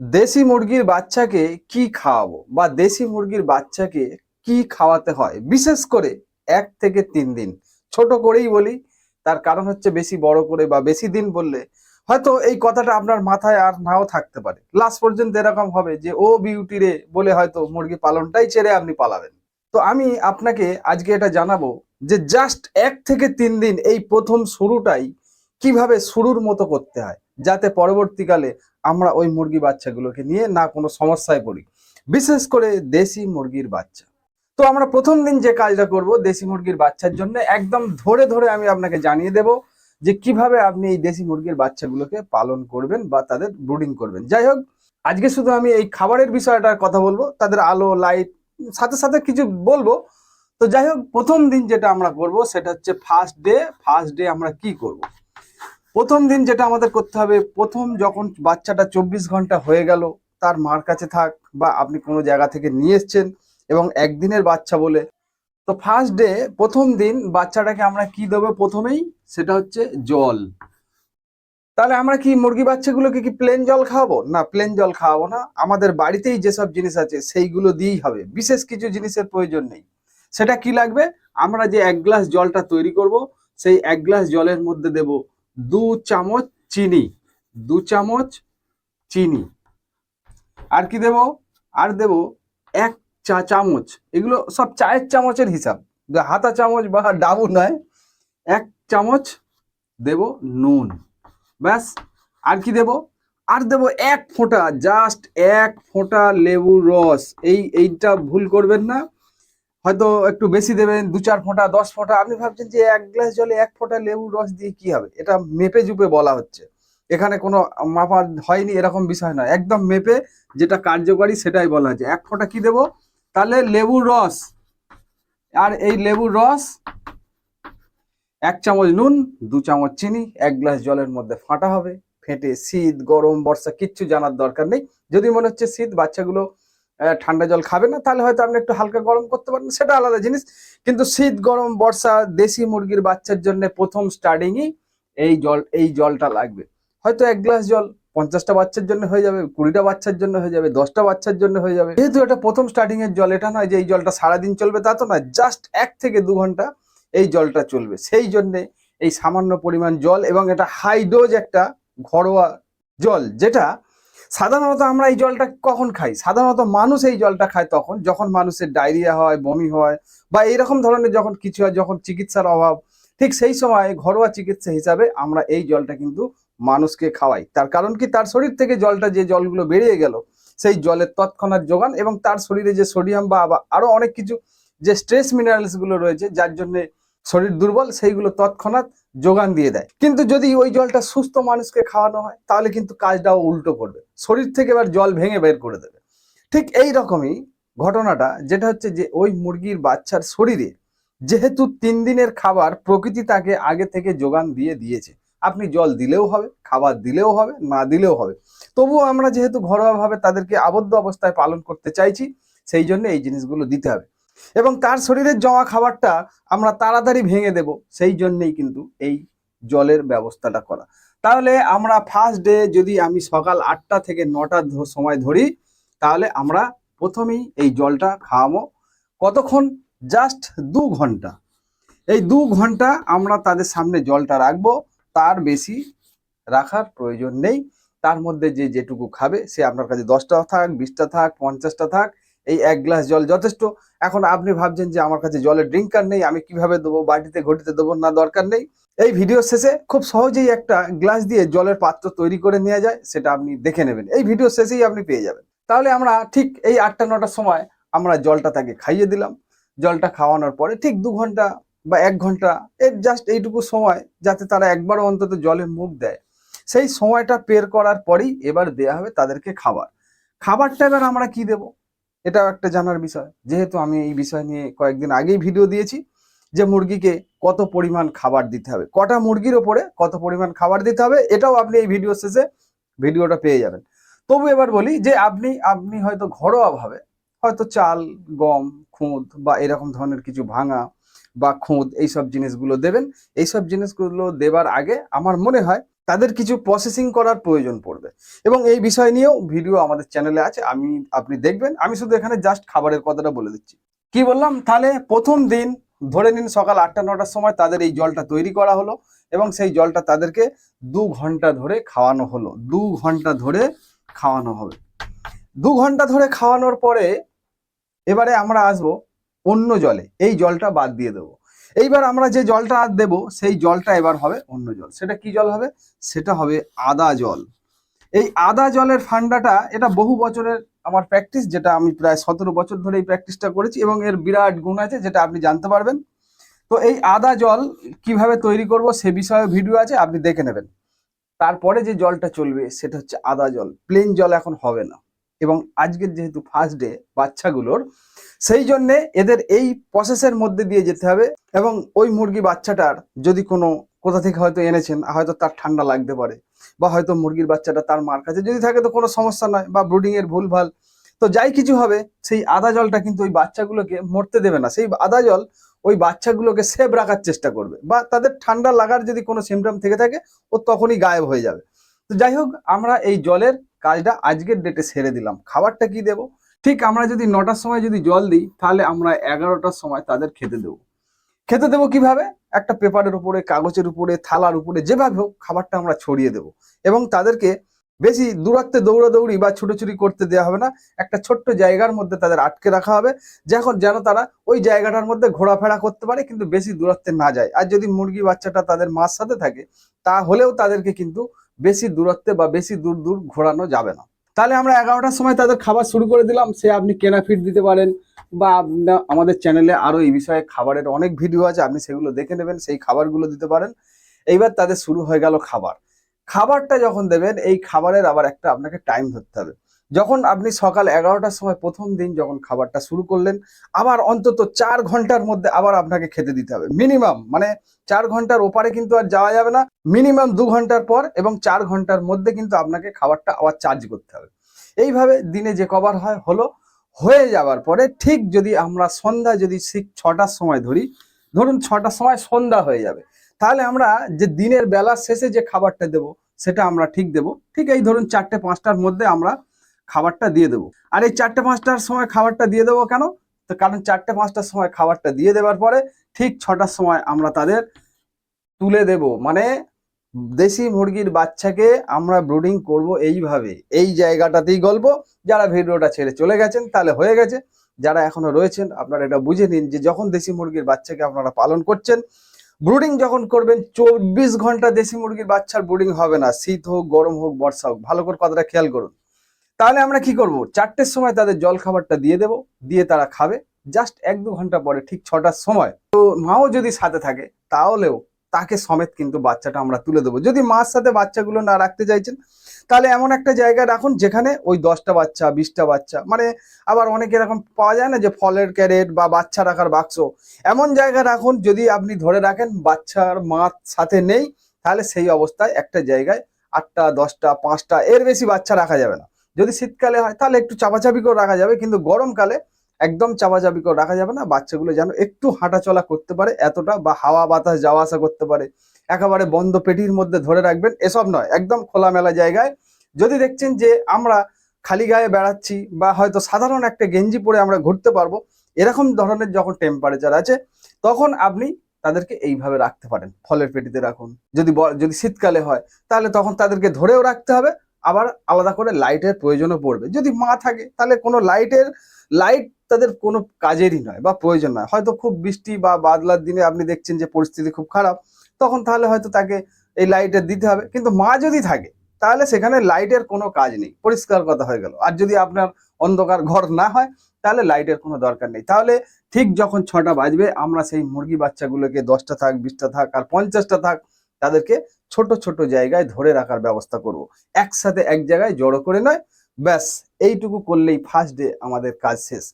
দেশি মুরগির বাচ্চাকে কি খাওয়াবো বা দেশি মুরগির বাচ্চাকে কি খাওয়াতে হয়? বিশেষ করে এক থেকে তিন দিন। ছোট করেই বলি, তার কারণ হচ্ছে বেশি বড় করে বা বেশি দিন বললে হয়তো এই কথাটা আপনার মাথায় আর নাও থাকতে পারে। লাস্ট পর্যন্ত এরকম হবে যে, ও বিউটি রে বলে হয়তো মুরগি পালনটাই ছেড়ে আপনি পালাবেন। তো আমি আপনাকে আজকে এটা জানাব যে, জাস্ট এক থেকে তিন দিন এই প্রথম শুরুটাই কীভাবে শুরুর মতো করতে হয়? যাতে পরবর্তীকালে আমরা ওই মুরগি বাচ্চাগুলোকে নিয়ে না কোনো সমস্যায় পড়ি। বিশেষ করে দেশি মুরগির বাচ্চা। তো আমরা প্রথম দিন যে কাজটা করব দেশি মুরগির বাচ্চার জন্য একদম ধরে ধরে আমি আপনাকে জানিয়ে দেব যে কীভাবে আপনি এই দেশি মুরগির বাচ্চাগুলোকে পালন করবেন বা তাদের ব্রুডিং করবেন। যাই হোক, আজকে শুধু আমি এই খাবারের বিষয়টার কথা বলব, তাদের আলো, লাইট, সাথে সাথে কিছু বলব। তো যাই হোক, প্রথম দিন যেটা আমরা করব সেটা হচ্ছে ফার্স্ট ডে ফার্স্ট ডে আমরা কি করব? প্রথম দিন যেটা আমাদের করতে হবে, প্রথম যখন বাচ্চাটা চব্বিশ ঘণ্টা হয়ে গেল, তার মার কাছে থাক বা আপনি কোনো জায়গা থেকে নিয়ে এসছেন এবং একদিনের বাচ্চা বলে। তো ফার্স্ট ডে প্রথম দিন বাচ্চাটাকে আমরা কি দেবো প্রথমেই? সেটা হচ্ছে জল। তাহলে আমরা কি মুরগি বাচ্চাগুলোকে কি প্লেন জল খাওয়াবো? না প্লেন জল খাওয়াবো না। আমাদের বাড়িতেই যেসব জিনিস আছে, সেইগুলো দিয়েই হবে। বিশেষ কিছু জিনিসের প্রয়োজন নেই। সেটা কি লাগবে? আমরা যে এক গ্লাস জলটা তৈরি করব, সেই এক গ্লাস জলের মধ্যে দেব দু চামচ চিনি, দু চামচ চিনি। আর কি দেব? আর দেব এক চা চামচ। এগুলো সব চায়ের চামচের হিসাব। হাতা চামচ বা ডাবু নয়। এক চামচ দেব নুন। ব্যাস। আর কি দেব? আর দেব এক ফোঁটা, জাস্ট এক ফোঁটা লেবুর রস। এই, এইটা ভুল করবেন না। হয়তো একটু বেশি দেবেন, দু চার ফোঁটা, দশ ফোঁটা। আপনি ভাবছেন যে এক গ্লাস জলে এক ফোঁটা লেবুর রস দিয়ে কি হবে? এটা মেপে জুপে বলা হচ্ছে। এখানে কোনো মাপা হয়নি, এরকম বিষয় নয়। একদম মেপে যেটা কার্যকরী সেটাই বলা হচ্ছে। এক ফোঁটা কি দেব? তাহলে লেবুর রস। আর এই লেবুর রস, এক চামচ নুন, দু চামচ চিনি, এক গ্লাস জলের মধ্যে ফাটা হবে। ফেটে, শীত, গরম, বর্ষা, কিচ্ছু জানার দরকার নেই। যদি মনে হচ্ছে শীত, বাচ্চাগুলো ঠান্ডা জল খাবে না, তাহলে হয়তো আপনি একটু হালকা গরম করতে পারেন, সেটা আলাদা জিনিস। কিন্তু শীত, গরম, বর্ষা, দেশি মুরগির বাচ্চার জন্য প্রথম স্টার্টিংই এই জল, এই জলটা লাগবে। হয়তো এক গ্লাস জল পঞ্চাশটা বাচ্চার জন্য হয়ে যাবে, কুড়িটা বাচ্চার জন্য হয়ে যাবে, দশটা বাচ্চার জন্য হয়ে যাবে। যেহেতু এটা প্রথম স্টার্টিং এর জল, এটা নয় যে এই জলটা সারাদিন চলবে তা তো নয় জাস্ট এক থেকে দু ঘণ্টা এই জলটা চলবে। সেই জন্যে এই সামান্য পরিমাণ জল এবং এটা হাই ডোজ একটা ঘরোয়া জল, যেটা সাধারণত আমরা এই জলটা কখন খাই? সাধারণত মানুষ এই জলটা খায় তখন, যখন মানুষের ডায়রিয়া হয়, বমি হয় বা এইরকম ধরনের যখন কিছু হয়, যখন চিকিৎসার অভাব, ঠিক সেই সময় ঘরোয়া চিকিৎসা হিসাবে আমরা এই জলটা কিন্তু মানুষকে খাওয়াই। তার কারণ কি? তার শরীর থেকে জলটা যে জলগুলো বেরিয়ে গেল, সেই জলের তৎক্ষণাৎ যোগান এবং তার শরীরে যে সোডিয়াম বা বা আরও অনেক কিছু যে স্ট্রেস মিনারেলসগুলো রয়েছে, যার জন্য শরীর দুর্বল, সেইগুলো তৎক্ষণাৎ যোগান দিয়ে দেয়। কিন্তু যদি ওই জলটা সুস্থ মানুষকে খাওয়ানো হয়, তাহলে কিন্তু কাজটাও উল্টো করবে। শরীর থেকে এবার জল ভেঙে বের করে দেবে। ঠিক এই রকমই ঘটনাটা, যেটা হচ্ছে যে ওই মুরগির বাচ্চার শরীরে যেহেতু তিন দিনের খাবার প্রকৃতি তাকে আগে থেকে যোগান দিয়ে দিয়েছে। আপনি জল দিলেও হবে, খাবার দিলেও হবে, না দিলেও হবে। তবুও আমরা যেহেতু ঘরোয়াভাবে তাদেরকে আবদ্ধ অবস্থায় পালন করতে চাইছি, সেই জন্য এই জিনিসগুলো দিতে হবে। এবং তার শরীরের জমা খাবারটা আমরা তাড়াতাড়ি ভেঙে দেব, সেই জন্যেই কিন্তু এই জলের ব্যবস্থাটা করা। তাহলে আমরা ফার্স্ট ডে যদি আমি সকাল আটটা থেকে নটার ধ- সময় ধরি, তাহলে আমরা প্রথমেই এই জলটা খাওয়াবো। কতক্ষণ? জাস্ট দু ঘণ্টা। এই দু ঘণ্টা আমরা তাদের সামনে জলটা রাখব, তার বেশি রাখার প্রয়োজন নেই। তার মধ্যে যে যেটুকু খাবে, সে আপনার কাছে দশটা থাক, বিশটা থাক, পঞ্চাশটা থাক এই এক গ্লাস জল যথেষ্ট। এখন আপনি ভাবছেন যে আমার কাছে জলের ড্রিঙ্কার নেই, আমি কীভাবে দেবো? বাটিতে, ঘটিতে দেবো? না, দরকার নেই। এই ভিডিও শেষে খুব সহজেই একটা গ্লাস দিয়ে জলের পাত্র তৈরি করে নেওয়া যায়, সেটা আপনি দেখে নেবেন। এই ভিডিও শেষেই আপনি পেয়ে যাবেন। তাহলে আমরা ঠিক এই আটটা, নটার সময় আমরা জলটা তাকে খাইয়ে দিলাম। জলটা খাওয়ানোর পরে ঠিক দু ঘণ্টা বা এক ঘণ্টা, এর জাস্ট এইটুকু সময়, যাতে তারা একবারও অন্তত জলে মুখ দেয়। সেই সময়টা পের করার পরেই এবার দেয়া হবে তাদেরকে খাবার। খাবারটা এবার আমরা কি দেব? এটাও একটা জানার বিষয়। যেহেতু আমি এই বিষয় নিয়ে কয়েকদিন আগেই ভিডিও দিয়েছি যে মুরগিকে কত পরিমাণ খাবার দিতে হবে। কটা মুরগির ওপরে কত পরিমাণ খাবার দিতে হবে, এটাও আপনি এই ভিডিও শেষে ভিডিওটা পেয়ে যাবেন। তবু এবার বলি যে আপনি আপনি হয়তো ঘরোয়াভাবে হয়তো চাল, গম, খুদ বা এরকম ধরনের কিছু ভাঙা বা খুদ এইসব জিনিসগুলো দেবেন। এইসব জিনিসগুলো দেবার আগে আমার মনে হয় তাদের কিছু প্রসেসিং করার প্রয়োজন পড়বে। এবং এই বিষয় নিয়েও ভিডিও আমাদের চ্যানেলে আছে, আমি, আপনি দেখবেন। আমি শুধু এখানে জাস্ট খাবারের কথাটা বলে দিচ্ছি। কি বললাম? তাহলে প্রথম দিন ধরে নিন সকাল আটটা, নটার সময় তাদের এই জলটা তৈরি করা হলো এবং সেই জলটা তাদেরকে দু ঘণ্টা ধরে খাওয়ানো হলো। দু ঘণ্টা ধরে খাওয়ানো হবে। দু ঘণ্টা ধরে খাওয়ানোর পরে এবারে আমরা আসব অন্য জলে। এই জলটা বাদ দিয়ে দেবো। এইবার আমরা যে জলটা আর দেবো, সেই জলটা এবার হবে অন্য জল। সেটা কি জল হবে? সেটা হবে আদা জল। এই আদা জলের ফান্ডাটা, এটা বহু বছরের আমার প্র্যাকটিস যেটা আমি প্রায় সতেরো বছর ধরে এই প্র্যাকটিসটা করেছি এবং এর বিরাট গুণ আছে, যেটা আপনি জানতে পারবেন। তো এই আদা জল কীভাবে তৈরি করব সে বিষয়ে ভিডিও আছে, আপনি দেখে নেবেন। তারপরে যে জলটা চলবে, সেটা হচ্ছে আদা জল। প্লেন জল এখন হবে না। এবং আজকের যেহেতু ফার্স্ট ডে বাচ্চাগুলোর সেই জন্যে এদের এই প্রসেসের মধ্যে দিয়ে যেতে হবে এবং ওই মুরগি বাচ্চাটার যদি কোনো কোথা থেকে হয়তো এনেছেন, হয়তো তার ঠান্ডা লাগতে পারে বা হয়তো মুরগির বাচ্চাটা তার মার কাছে যদি থাকে তো কোনো সমস্যা নয় বা ব্রুডিং এর ভুলভাল। তো যাই কিছু হবে, সেই আদা জলটা কিন্তু ওই বাচ্চাগুলোকে মরতে দেবে না। সেই আদা জল ওই বাচ্চাগুলোকে সেভ রাখার চেষ্টা করবে বা তাদের ঠান্ডা লাগার যদি কোনো সিমটম থেকে থাকে, ও তখনই গায়েব হয়ে যাবে। তো যাই হোক, আমরা এই জলের কাজটা আজকের ডেটে সেরে দিলাম। খাবারটা কি দেব? ঠিক আমরা যদি নটার সময় যদি জল দিই, তাহলে আমরা এগারোটার সময় তাদের খেতে দেবো। খেতে দেবো কীভাবে? একটা পেপারের উপরে, কাগজের উপরে, থালার উপরে, যেভাবে হোক খাবারটা আমরা ছড়িয়ে দেবো। এবং তাদেরকে বেশি দূরত্বে দৌড়াদৌড়ি বা ছুটোছুটি করতে দেওয়া হবে না। একটা ছোট্ট জায়গার মধ্যে তাদের আটকে রাখা হবে। যখন যেন তারা ওই জায়গাটার মধ্যে ঘোরাফেরা করতে পারে, কিন্তু বেশি দূরত্বে না যায়। আর যদি মুরগি বাচ্চাটা তাদের মার সাথে থাকে, তাহলেও তাদেরকে কিন্তু বেশি দূরত্বে বা বেশি দূর দূর ঘোরানো যাবে না। তাহলে আমরা এগারোটার সময় তাদের খাবার শুরু করে দিলাম। সে আপনি কেনা ফিট দিতে পারেন বা আমাদের চ্যানেলে আরও এই বিষয়ে খাবারের অনেক ভিডিও আছে, আপনি সেগুলো দেখে নেবেন, সেই খাবারগুলো দিতে পারেন। এইবার তাদের শুরু হয়ে গেল খাবার। খাবারটা যখন দেবেন, এই খাবারের আবার একটা আপনাকে টাইম ধরতে হবে। যখন আপনি সকাল এগারোটার সময় প্রথম দিন যখন খাবারটা শুরু করলেন, আবার অন্তত চার ঘণ্টার মধ্যে আবার আপনাকে খেতে দিতে হবে। মিনিমাম মানে চার ঘণ্টার ওপারে কিন্তু আর যাওয়া যাবে না। মিনিমাম দু ঘণ্টার পর এবং চার ঘণ্টার মধ্যে কিন্তু আপনাকে খাবারটা আবার চার্জ করতে হবে। এইভাবে দিনে যে কভার হয়, হলো হয়ে যাওয়ার পরে ঠিক যদি আমরা সন্ধ্যা যদি ঠিক ছটার সময় ধরি, ধরুন ছটার সময় সন্ধ্যা হয়ে যাবে, তাহলে আমরা যে দিনের বেলা শেষে যে খাবারটা দেব, সেটা আমরা ঠিক দেব। ঠিক এই ধরুন চারটে পাঁচটার মধ্যে আমরা খাবারটা দিয়ে দেবো। আর এই চারটে পাঁচটার সময় খাবারটা দিয়ে দেবো কেন? তো কারণ চারটে পাঁচটার সময় খাবারটা দিয়ে দেওয়ার পরে ঠিক ছটার সময় আমরা তাদের তুলে দেব। মানে দেশি মুরগির বাচ্চাকে আমরা ব্রুডিং করব এইভাবে। এই জায়গাটাতেই গল্প। যারা ভিডিওটা ছেড়ে চলে গেছেন, তাহলে হয়ে গেছে। যারা এখনও রয়েছেন, আপনারা এটা বুঝে নিন যে যখন দেশি মুরগির বাচ্চাকে আপনারা পালন করছেন, ব্রুডিং যখন করবেন, চব্বিশ ঘণ্টা দেশি মুরগির বাচ্চার ব্রুডিং হবে না। শীত হোক, গরম হোক, বর্ষা হোক, ভালো করে কথাটা খেয়াল করুন। তাহলে আমরা কি করব? চারটের সময় তাদের জল খাবারটা দিয়ে দেব, দিয়ে তারা খাবে। জাস্ট এক দু ঘণ্টা পরে ঠিক ছটার সময়। তো মাও যদি সাথে থাকে, তাহলেও তাকে সমেত কিন্তু বাচ্চাটা আমরা তুলে দেবো। যদি মার সাথে বাচ্চাগুলো না রাখতে চাইছেন, তাহলে এমন একটা জায়গা রাখুন যেখানে ওই দশটা বাচ্চা, বিশটা বাচ্চা মানে আবার অনেক এরকম পাওয়া যায় না যে ফলের ক্যারেট বা বাচ্চা রাখার বাক্স। এমন জায়গা রাখুন যদি আপনি ধরে রাখেন বাচ্চার মার সাথে নেই, তাহলে সেই অবস্থায় একটা জায়গায় আটটা, দশটা, পাঁচটা, এর বেশি বাচ্চা রাখা যাবে না। যদি শীতকালে হয়, তাহলে একটু চাপাচাপি করে রাখা যাবে, কিন্তু গরমকালে একদম চাপাচাপি করে রাখা যাবে না। বাচ্চাগুলো যেন একটু হাঁটাচলা করতে পারে এতটা, বা হাওয়া বাতাস যাওয়া আসা করতে পারে। একেবারে বন্ধ পেটির মধ্যে ধরে রাখবেন, এসব নয়, একদম খোলামেলা জায়গায়। যদি দেখছেন যে আমরা খালি গায়ে বেড়াচ্ছি, বা হয়তো সাধারণ একটা গেঞ্জি পরে আমরা ঘুরতে পারব, এরকম ধরনের যখন টেম্পারেচার আছে, তখন আপনি তাদেরকে এইভাবে রাখতে পারেন, ফলের পেটিতে রাখুন। যদি যদি শীতকালে হয়, তাহলে তখন তাদেরকে ধরেও রাখতে হবে আবার আলাদা করে লাইটের প্রয়োজনও পড়বে। যদি মা থাকে, তাহলে কোনো লাইটের, লাইট তাদের কোনো কাজেরই নয় বা প্রয়োজন নয়। হয়তো খুব বৃষ্টি বা বাদলার দিনে আপনি দেখছেন যে পরিস্থিতি খুব খারাপ, তখন তাহলে হয়তো তাকে এই লাইটের দিতে হবে। কিন্তু মা যদি থাকে, তাহলে সেখানে লাইটের কোনো কাজ নেই। পরিষ্কার কথা হয়ে গেল। আর যদি আপনার অন্ধকার ঘর না হয়, তাহলে লাইটের কোনো দরকার নেই। তাহলে ঠিক যখন ছটা বাজবে, আমরা সেই মুরগি বাচ্চাগুলোকে দশটা থাক, বিশটা থাক আর পঞ্চাশটা থাক, তাদেরকে ছোট ছোট জায়গায় ধরে রাখার ব্যবস্থা করব। একসাথে এক জায়গায় জড়ো করে নয়, ব্যাস, এইটুকু করলেই ফার্স্ট ডে আমাদের কাজ শেষ।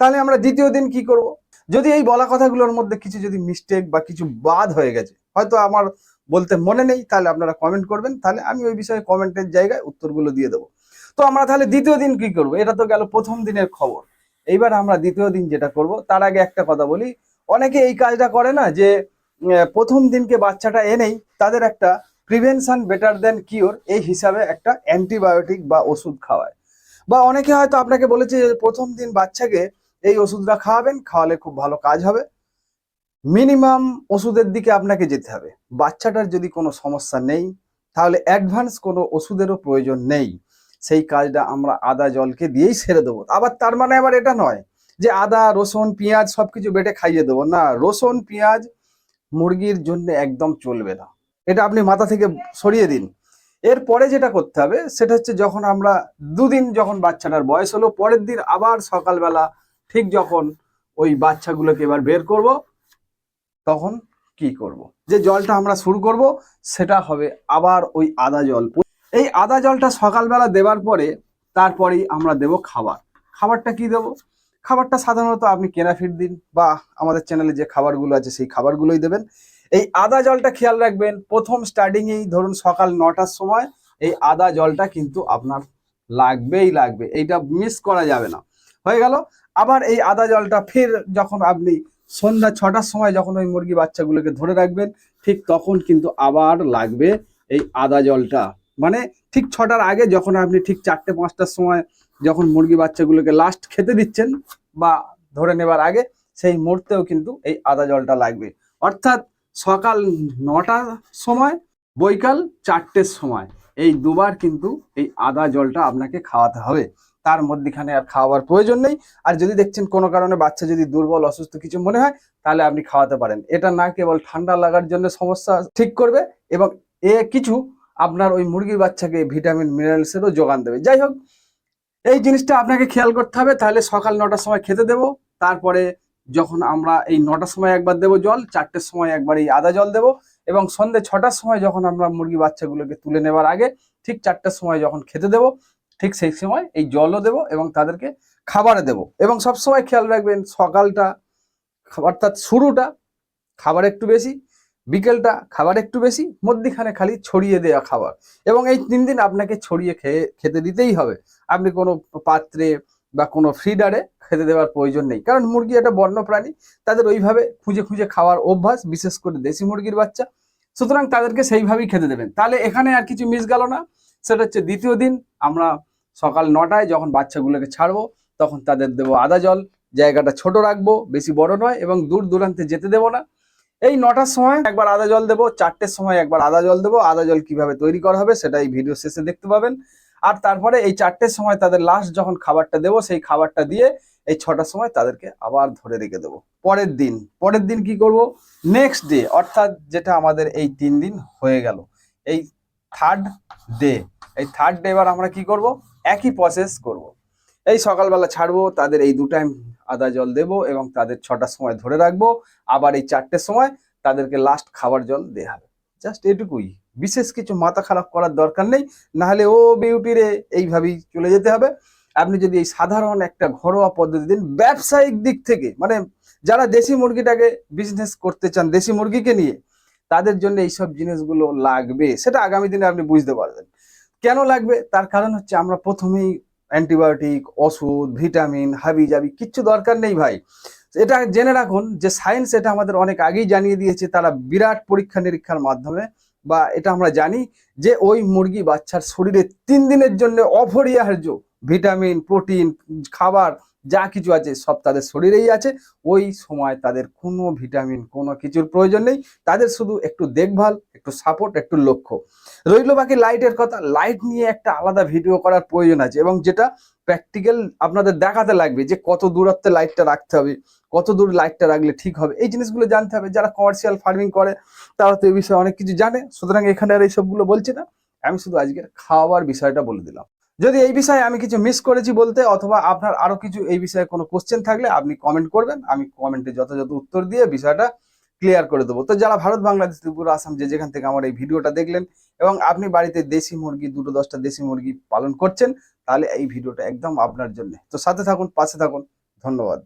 তাহলে আমরা দ্বিতীয় দিন কি করব? যদি এই বলা কথাগুলোর মধ্যে কিছু যদি মিস্টেক বা কিছু বাদ হয়ে গেছে, হয়তো আমার বলতে মনে নেই, তাহলে আপনারা কমেন্ট করবেন, তাহলে আমি ওই বিষয়ে কমেন্টের জায়গায় উত্তরগুলো দিয়ে দেবো। তো আমরা তাহলে দ্বিতীয় দিন কি করব? এটা তো গেল প্রথম দিনের খবর। এইবার আমরা দ্বিতীয় দিন যেটা করব, তার আগে একটা কথা বলি। অনেকে এই কাজটা করে না যে প্রথম দিনকে বাচ্চাটা এনেই তাদের একটা প্রিভেনশন বেটার দেন কিওর এই হিসাবে একটা অ্যান্টিবায়োটিক বা ওষুধ খাওয়ায়। বা অনেকে হয়তো আপনাকে বলেছে যে প্রথম দিন বাচ্চাকে এই ওষুধটা খাওয়াবেন, খাওয়ালে খুব ভালো কাজ হবে। মিনিমাম ওষুধের দিকে আপনাকে যেতে হবে। বাচ্চাটার যদি কোনো সমস্যা নেই, তাহলে অ্যাডভান্স কোনো ওষুধেরও প্রয়োজন নেই। সেই কাজটা আমরা আদা জলকে দিয়েই সেরে দেবো। আবার তার মানে আবার এটা নয় যে আদা, রসুন, পেঁয়াজ সবকিছু বেটে খাইয়ে দেবো। না, রসুন, পেঁয়াজ মুরগির জন্য একদম চলবে না। এটা আপনি মাথা থেকে সরিয়ে দিন। এরপরে যেটা করতে হবে, সেটা হচ্ছে যখন আমরা দুদিন যখন বাচ্চাটার বয়স হলো, পরের দিন আবার সকালবেলা ঠিক যখন ওই বাচ্চাগুলোকে এবার বের করব, তখন কি করব? যে জলটা আমরা শুরু করব, সেটা হবে আবার ওই আদা জল। এই আদা জলটা সকালবেলা দেওয়ার পরে তারপরেই আমরা দেব খাবার। খাবারটা কি দেব? খাবারটা সাধারণত আপনি কেনা ফিড দিন বা আমাদের চ্যানেলে যে খাবারগুলো আছে সেই খাবারগুলোই দেবেন। এই আদা জলটা খেয়াল রাখবেন, প্রথম স্টার্টিংয়েই ধরুন সকাল নটার সময় এই আদা জলটা কিন্তু আপনার লাগবেই লাগবে, এইটা মিস করা যাবে না। হয়ে গেল, আবার এই আদা জলটা ফের যখন আপনি সন্ধ্যা ছটার সময় যখন ওই মুরগি বাচ্চাগুলোকে ধরে রাখবেন, ঠিক তখন কিন্তু আবার লাগবে এই আদা জলটা। মানে ঠিক ছটার আগে যখন আপনি ঠিক চারটে পাঁচটার সময় যখন মুরগি বাচ্চাগুলোকে লাস্ট খেতে দিচ্ছেন বা ধরে নেবার আগে, সেই মুহূর্তেও কিন্তু এই আদা জলটা লাগবে। অর্থাৎ সকাল নটার সময়, বৈকাল চারটের সময় এই দুবার কিন্তু এই আদা জলটা আপনাকে খাওয়াতে হবে। তার মধ্যেখানে আর খাওয়াবার প্রয়োজন নেই। আর যদি দেখছেন কোনো কারণে বাচ্চা যদি দুর্বল, অসুস্থ কিছু মনে হয়, তাহলে আপনি খাওয়াতে পারেন। এটা না কেবল ঠান্ডা লাগার জন্য সমস্যা ঠিক করবে এবং এ কিছু আপনার ওই মুরগির বাচ্চাকে ভিটামিন মিনারেলসেরও যোগান দেবে। যাই হোক এই জিনিসটা আপনাকে খেয়াল করতে হবে, তাহলে সকাল নটার সময় খেতে দেবো, তারপরে যখন আমরা এই নটার সময় একবার দেবো জল, চারটের সময় একবার এই আদা জল দেবো, এবং সন্ধ্যে ছটার সময় যখন আমরা মুরগি বাচ্চাগুলোকে তুলে নেবার আগে ঠিক চারটার সময় যখন খেতে দেবো, ঠিক সেই সময় এই জলও দেবো এবং তাদেরকে খাবারে দেবো। এবং সবসময় খেয়াল রাখবেন সকালটা, অর্থাৎ শুরুটা খাবার একটু বেশি বিকেলটা খাবার একটু বেশি, মধ্যিখানে খালি ছড়িয়ে দেওয়া খাবার। এবং এই তিন দিন আপনাকে ছড়িয়ে খেয়ে, খেতে দিতেই হবে। আপনি কোনো পাত্রে বা কোনো ফ্রিডারে খেতে দেওয়ার প্রয়োজন নেই। কারণ মুরগি একটা বন্য প্রাণী তাদের ওইভাবে খুঁজে খুঁজে খাওয়ার অভ্যাস, বিশেষ করে দেশি মুরগির বাচ্চা। সুতরাং তাদেরকে সেইভাবেই খেতে দেবেন। তাহলে এখানে আর কিছু মিস গেল না। সেটা হচ্ছে দ্বিতীয় দিন, আমরা সকাল নটায় যখন বাচ্চাগুলোকে ছাড়বো, তখন তাদের দেবো আদা জল। জায়গাটা ছোট রাখব, বেশি বড় নয় এবং দূর দূরান্তে যেতে দেবো না। এই নটার সময় একবার আদা জল দেবো, চারটের সময় একবার আদা জল দেবো। আদা জল কীভাবে তৈরি করা হবে সেটা এই ভিডিও শেষে দেখতে পাবেন। আর তারপরে এই চারটের সময় তাদের লাস্ট যখন খাবারটা দেবো, সেই খাবারটা দিয়ে এই ছটার সময় তাদেরকে আবার ধরে রেখে দেবো। পরের দিন পরের দিন কি করব? নেক্সট ডে অর্থাৎ যেটা আমাদের এই তিন দিন হয়ে গেল। এই থার্ড ডে এই থার্ড ডে এবার আমরা কি করব? একই প্রসেস করব। এই সকালবেলা ছাড়বো, তাদের এই দু টাইম আদা জল দেব এবং তাদের ছটার সময় ধরে রাখব। আবার এই চারটের সময় তাদেরকে লাস্ট খাবার জল দেওয়া হবে। জাস্ট এটুকুই। বিশেষ কিছু মাথা খারাপ করার দরকার নেই, নাহলে ও বিউটি রে এইভাবেই চলে যেতে হবে। আপনি যদি এই সাধারণ একটা ঘরোয়া পদ্ধতি দিন, ব্যবসায়িক দিক থেকে মানে যারা দেশি মুরগিটাকে বিজনেস করতে চান, দেশি মুরগিকে নিয়ে, তাদের জন্য এইসব জিনিসগুলো লাগবে, সেটা আগামী দিনে আপনি বুঝতে পারবেন। কেন লাগবে? তার কারণ হচ্ছে আমরা প্রথমেই অ্যান্টিবায়োটিক, ওষুধ, ভিটামিন, হাবি জাবি, কিচ্ছু দরকার নেই ভাই। এটা জেনে রাখুন যে সায়েন্স এটা আমাদের অনেক আগেই জানিয়ে দিয়েছে, তারা বিরাট পরীক্ষা নিরীক্ষার মাধ্যমে বা এটা আমরা জানি যে ওই মুরগি বাচ্চার শরীরে তিন দিনের জন্য অপরিহার্য ভিটামিন, প্রোটিন, খাবার যা কিছু আছে সব তাদের শরীরেই আছে। ওই সময় তাদের কোনো ভিটামিন, কোনো কিছুর প্রয়োজন নেই। তাদের শুধু একটু দেখভাল, একটু সাপোর্ট, একটু লক্ষ্য। রইল বাকি লাইটের কথা। লাইট নিয়ে একটা আলাদা ভিডিও করার প্রয়োজন আছে এবং যেটা প্র্যাকটিক্যাল আপনাদের দেখাতে লাগবে যে কত দূরত্বে লাইটটা রাখতে হবে, কত দূর লাইটটা রাখলে ঠিক হবে। এই জিনিসগুলো জানতে হবে। যারা কমার্শিয়াল ফার্মিং করে, তারা তো এই বিষয়ে অনেক কিছু জানে। সুতরাং এখানে আর এইসবগুলো বলছি না। আমি শুধু আজকের খাওয়ার বিষয়টা বলে দিলাম। যদি এই বিষয়ে আমি কিছু মিস করেছি বলতে অথবা আপনার আরও কিছু এই বিষয়ে কোনো কোশ্চেন থাকলে আপনি কমেন্ট করবেন। আমি কমেন্টে যথাযথ উত্তর দিয়ে বিষয়টা ক্লিয়ার করে দেবো। তো যারা ভারত, বাংলাদেশ, ত্রিপুরা, আসাম যে যেখান থেকে আমার এই ভিডিওটা দেখলেন এবং আপনি বাড়িতে দেশি মুরগি, দুটো দশটা দেশি মুরগি পালন করছেন, তাহলে এই ভিডিওটা একদম আপনার জন্য। তো সাথে থাকুন, পাশে থাকুন। ধন্যবাদ।